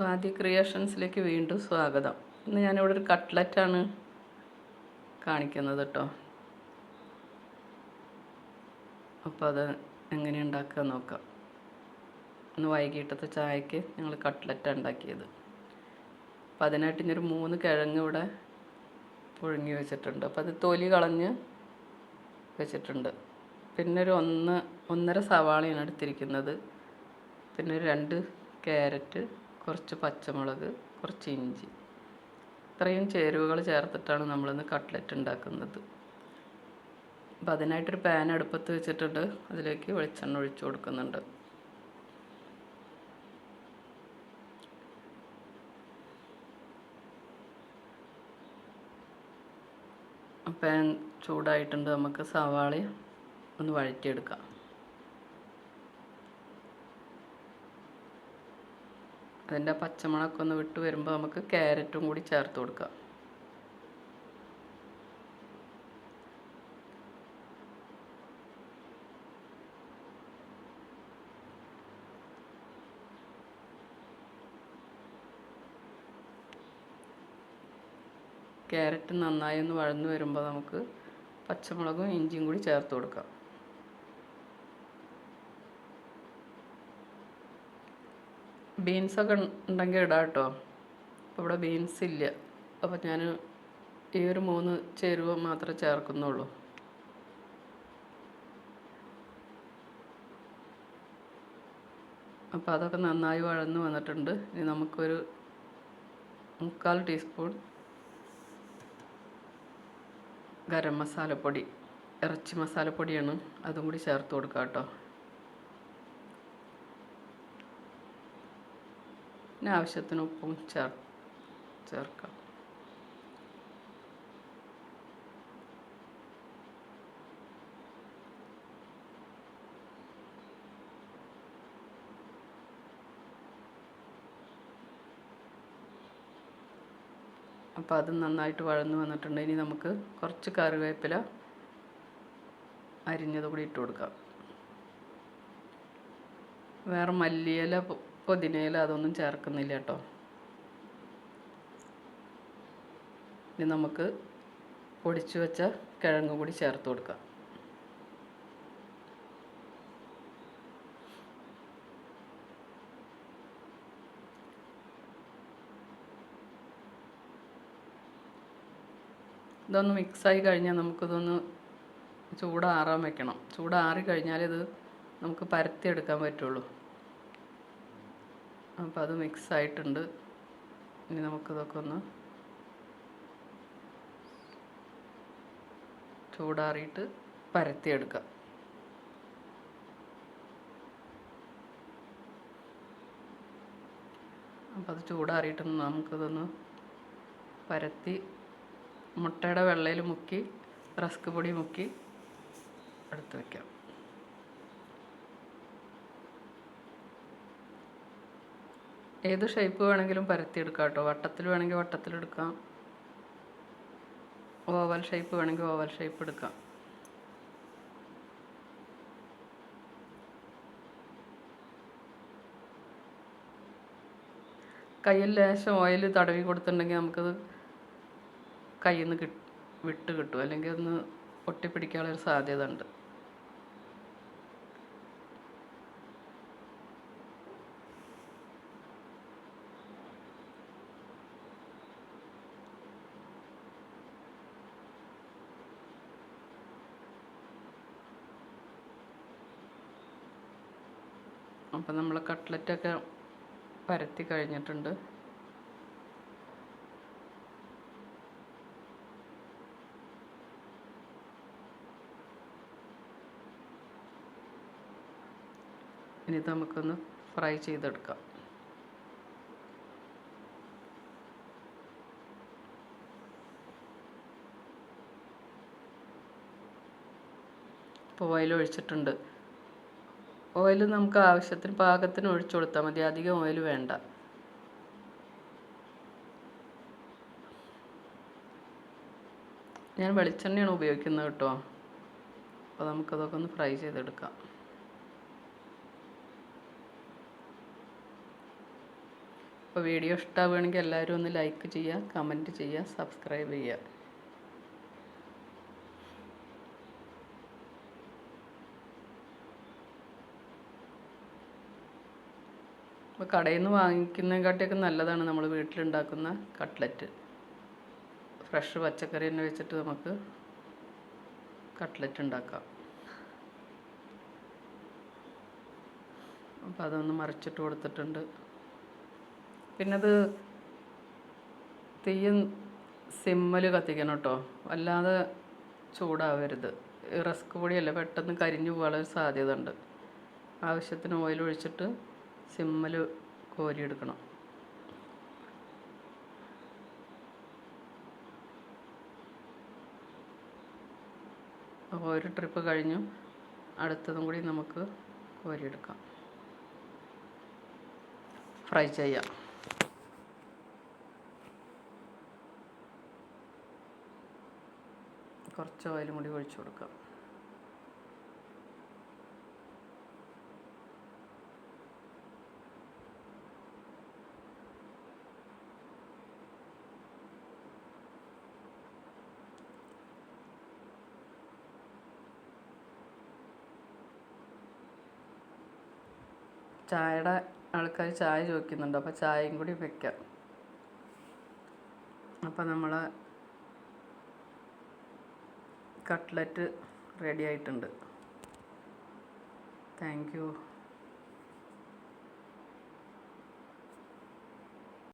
സ്വാതി ക്രിയേഷൻസിലേക്ക് വീണ്ടും സ്വാഗതം. ഇന്ന് ഞാനിവിടെ ഒരു കട്ട്ലറ്റാണ് കാണിക്കുന്നത് കേട്ടോ അപ്പോൾ അത് എങ്ങനെ ഉണ്ടാക്കുക നോക്കാം. ഇന്ന് വൈകിട്ടത്തെ ചായക്ക് ഞങ്ങൾ കട്ട്ലറ്റ് ഉണ്ടാക്കിയത്. അപ്പോൾ അതിനായിട്ട് ഇനി ഒരു മൂന്ന് കിഴങ്ങ് ഇവിടെ പുഴുങ്ങി വെച്ചിട്ടുണ്ട്. അപ്പോൾ അത് തൊലി കളഞ്ഞ് വെച്ചിട്ടുണ്ട്. പിന്നെ ഒരു ഒന്ന് ഒന്നര സവാളയാണ് എടുത്തിരിക്കുന്നത്. പിന്നെ രണ്ട് ക്യാരറ്റ് കുറച്ച് പച്ചമുളക് കുറച്ച് ഇഞ്ചി. ഇത്രയും ചേരുവകൾ ചേർത്തിട്ടാണ് നമ്മളിന്ന് കട്ട്ലറ്റ് ഉണ്ടാക്കുന്നത്. അപ്പോൾ അതിനായിട്ടൊരു പാൻ അടുപ്പത്ത് വെച്ചിട്ടുണ്ട്. അതിലേക്ക് വെളിച്ചെണ്ണ ഒഴിച്ചു കൊടുക്കുന്നുണ്ട്. പാൻ ചൂടായിട്ടുണ്ട്. നമുക്ക് സവാള ഒന്ന് വഴറ്റിയെടുക്കാം. അതിന്റെ പച്ചമുളകൊക്കെ ഒന്ന് വിട്ട് വരുമ്പോൾ നമുക്ക് ക്യാരറ്റും കൂടി ചേർത്ത് കൊടുക്കാം. ക്യാരറ്റ് നന്നായി ഒന്ന് വഴന്നു വരുമ്പോൾ നമുക്ക് പച്ചമുളകും ഇഞ്ചിയും കൂടി ചേർത്ത് കൊടുക്കാം. ബീൻസൊക്കെ ഉണ്ടെങ്കിൽ ഇടാം കേട്ടോ ഇവിടെ ബീൻസ് ഇല്ല അപ്പോൾ ഞാൻ ഈ ഒരു മൂന്ന് ചേരുവ മാത്രമേ ചേർക്കുന്നുള്ളൂ. അപ്പോൾ അതൊക്കെ നന്നായി വഴന്ന് വന്നിട്ടുണ്ട്. ഇനി നമുക്കൊരു മുക്കാൽ ടീസ്പൂൺ ഗരം മസാലപ്പൊടി ഇറച്ചി മസാലപ്പൊടിയാണ് അതും കൂടി ചേർത്ത് കൊടുക്കാം കേട്ടോ പിന്നെ ആവശ്യത്തിന് ഉപ്പും ചേർ ചേർക്കാം. അപ്പോൾ അത് നന്നായിട്ട് വഴന്ന് വന്നിട്ടുണ്ട്. ഇനി നമുക്ക് കുറച്ച് കറിവേപ്പില അരിഞ്ഞത് കൂടി ഇട്ട് കൊടുക്കാം. വേറെ മല്ലിയില പുതിനയില അതൊന്നും ചേർക്കുന്നില്ല കേട്ടോ. ഇനി നമുക്ക് പൊടിച്ചു വെച്ച കിഴങ്ങ് കൂടി ചേർത്ത് കൊടുക്കാം. ഇതൊന്ന് മിക്സായി കഴിഞ്ഞാൽ നമുക്കിതൊന്ന് ചൂടാറാൻ വെക്കണം. ചൂടാറി കഴിഞ്ഞാൽ ഇത് നമുക്ക് പരത്തിയെടുക്കാൻ പറ്റുള്ളൂ. അപ്പോൾ അത് മിക്സ് ആയിട്ടുണ്ട് ഇനി നമുക്കിതൊക്കെ ഒന്ന് ചൂടാറിയിട്ട് പരത്തിയെടുക്കാം. അപ്പോൾ അത് ചൂടാറിയിട്ടൊന്ന് നമുക്കിതൊന്ന് പരത്തി മുട്ടയുടെ വെള്ളയിൽ മുക്കി റസ്ക് പൊടി മുക്കി എടുത്ത് വയ്ക്കാം ഏത് ഷേപ്പ് വേണമെങ്കിലും പരത്തിയെടുക്കാം കേട്ടോ. വട്ടത്തിൽ വേണമെങ്കിൽ വട്ടത്തിലെടുക്കാം ഓവൽ ഷേപ്പ് വേണമെങ്കിൽ ഓവൽ ഷേപ്പ് എടുക്കാം. കയ്യിൽ ലേശം ഓയിൽ തടവി കൊടുത്തിട്ടുണ്ടെങ്കിൽ നമുക്കത് കയ്യിൽ നിന്ന് കിട്ട് വിട്ട് കിട്ടും. അല്ലെങ്കിൽ ഒന്ന് ഒട്ടിപ്പിടിക്കാനുള്ളൊരു സാധ്യത ഉണ്ട്. അപ്പം നമ്മൾ കട്ട്ലറ്റൊക്കെ പരത്തി കഴിഞ്ഞിട്ടുണ്ട്. ഇനി നമുക്കൊന്ന് ഫ്രൈ ചെയ്തെടുക്കാം. ഇപ്പോൾ ഓയിൽ ഒഴിച്ചിട്ടുണ്ട് ഓയിൽ നമുക്ക് ആവശ്യത്തിന് പാകത്തിന് ഒഴിച്ചു കൊടുത്താൽ മതി. അധികം ഓയിൽ വേണ്ട. ഞാൻ വെളിച്ചെണ്ണയാണ് ഉപയോഗിക്കുന്നത് കേട്ടോ. അപ്പോൾ നമുക്കതൊക്കെ ഒന്ന് ഫ്രൈ ചെയ്തെടുക്കാം. അപ്പോൾ വീഡിയോ ഇഷ്ടമാവുകയാണെങ്കിൽ എല്ലാവരും ഒന്ന് ലൈക്ക് ചെയ്യുക കമന്റ് ചെയ്യുക സബ്സ്ക്രൈബ് ചെയ്യുക. അപ്പോൾ കടയിൽ നിന്ന് വാങ്ങിക്കുന്നതിനെക്കാട്ടിയൊക്കെ നല്ലതാണ് നമ്മൾ വീട്ടിലുണ്ടാക്കുന്ന കട്ട്ലറ്റ്. ഫ്രഷ് പച്ചക്കറി തന്നെ വെച്ചിട്ട് നമുക്ക് കട്ട്ലറ്റ് ഉണ്ടാക്കാം. അപ്പോൾ അതൊന്ന് മറിച്ചിട്ട് കൊടുത്തിട്ടുണ്ട്. പിന്നെ അത് തീയും സിമ്മൽ കത്തിക്കണം കേട്ടോ. വല്ലാതെ ചൂടാവരുത്. റസ്ക് പൊടിയല്ല പെട്ടെന്ന് കരിഞ്ഞു പോകാനുള്ള സാധ്യത ഉണ്ട് ആവശ്യത്തിന് ഓയിൽ ഒഴിച്ചിട്ട് സിമ്മൽ കോരിയെടുക്കണം. അപ്പോൾ ഒരു ട്രിപ്പ് കഴിഞ്ഞു. അടുത്തതും കൂടി നമുക്ക് കോരിയെടുക്കാം. ഫ്രൈ ചെയ്യാം. കുറച്ച് ഓയിലും കൂടി ഒഴിച്ചു കൊടുക്കാം. ചായയുടെ ആൾക്കാർ ചായ ചോദിക്കുന്നുണ്ട്. അപ്പോൾ ചായയും കൂടി വെക്കാം. അപ്പോൾ നമ്മൾ കട്ട്ലറ്റ് റെഡി ആയിട്ടുണ്ട്. Thank you.